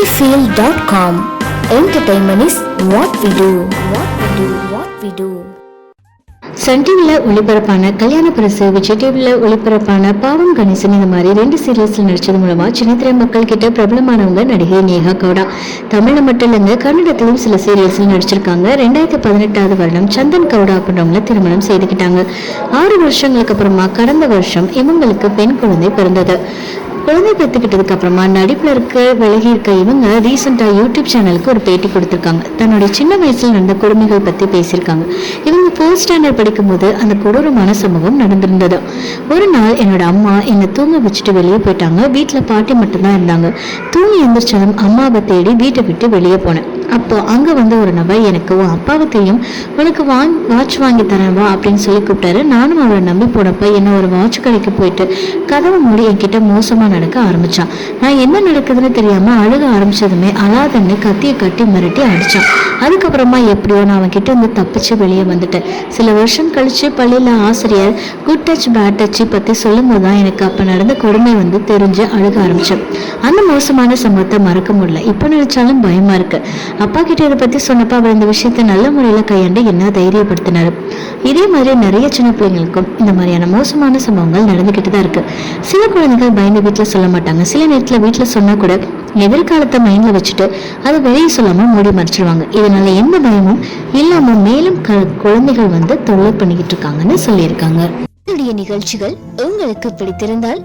sunnyfield.com. Entertainment is what we do. What we do. What we do. Sun டிவியில் ஒளிபரப்பான கல்யாண பரிசு விஜய் டிவியில் ஒளிபரப்பான பாவம் கணேசன் இந்த மாதிரி ரெண்டு சீரியல்ஸில் நடித்தது மூலமாக சின்னத்திரை மக்கள் கிட்ட பிரபலமானவங்க நடிகை நேஹா கவுடா தமிழை மட்டும் இல்லைங்க கன்னடத்திலும் சில சீரியல்ஸில் நடிச்சிருக்காங்க ரெண்டாயிரத்தி பதினெட்டாவது வருடம் சந்தன் கவுடா அப்படின்றவங்கள திருமணம் செய்துக்கிட்டாங்க ஆறு வருஷங்களுக்கு அப்புறமா கடந்த வருஷம் இவங்களுக்கு பெண் குழந்தை பிறந்தது குழந்தை பெற்றுக்கிட்டதுக்கு அப்புறமா நடிப்புல இருக்க விலகி இருக்க இவங்க ரீசெண்டா யூடியூப் சேனலுக்கு ஒரு பேட்டி கொடுத்துருக்காங்க. தன்னுடைய சின்ன வயசுல நடந்த கொடுமைகள் பத்தி பேசியிருக்காங்க. இவங்க ஃபோர்த் ஸ்டாண்டர்ட் படிக்கும்போது அந்த கொடூரமான சம்பவம் நடந்திருந்தது. ஒரு நாள் என்னோட அம்மா என்னை தூங்க வச்சுட்டு வெளியே போயிட்டாங்க. வீட்டுல பாட்டி மட்டும்தான் இருந்தாங்க. தூங்கி எந்திரிச்சதும் அம்மாவை தேடி வீட்டை விட்டு வெளியே போனேன். அப்போ அங்கே வந்து ஒரு நபர் எனக்கு உன் அப்பாவை தெரியும் உனக்கு வாங் வாட்ச் வாங்கி தரேன் வா அப்படின்னு சொல்லி கூப்பிட்டாரு. நானும் அவரை நம்பி போனப்ப என்ன ஒரு வாட்ச் கடைக்கு போயிட்டு கதவை மூடி என்கிட்ட மோசமாக நடக்க ஆரம்பிச்சான். நான் என்ன நடக்குதுன்னு தெரியாமல் அழுக ஆரம்பிச்சதுமே அலாதன்னு கத்தியை கட்டி மிரட்டி அடித்தான் அதுக்கப்புறமா எப்படியோ நான் அவன் கிட்ட இருந்து தப்பிச்சு வெளியே வந்துட்டேன். சில வருஷம் கழித்து பள்ளியில் ஆசிரியர் குட் டச் பேட் டச்சு பற்றி சொல்லும்போது தான் எனக்கு அப்போ நடந்த கொடுமை வந்து தெரிஞ்சு அழுக ஆரம்பித்தேன் அந்த மோசமான சம்பவத்தை மறக்க முடியல. இப்போ நினைச்சாலும் பயமாக இருக்கு. அப்பா கிட்ட இதை பத்தி சொன்னப்ப அவர் இந்த விஷயத்தை நல்ல முறையில கையாண்டு என்ன தைரியப்படுத்தினாரு. இதே மாதிரி நிறைய சின்ன பிள்ளைங்களுக்கும் இந்த மாதிரியான மோசமான சம்பவங்கள் நடந்துகிட்டுதான் இருக்கு. சில குழந்தைகள் பயந்து வீட்டுல சொல்ல மாட்டாங்க. சில நேரத்துல வீட்டுல சொன்னா கூட எதிர்காலத்தை மைண்ட்ல வச்சுட்டு அதை வெளியே சொல்லாம மூடி மறைச்சிருவாங்க. இதனால எந்த பயமும் இல்லாம மேலும் க- குழந்தைகள் வந்து தொல்லை பண்ணிக்கிட்டு இருக்காங்கன்னு சொல்லியிருக்காங்க. என்னுடைய நிகழ்ச்சிகள் உங்களுக்கு பிடித்திருந்தால்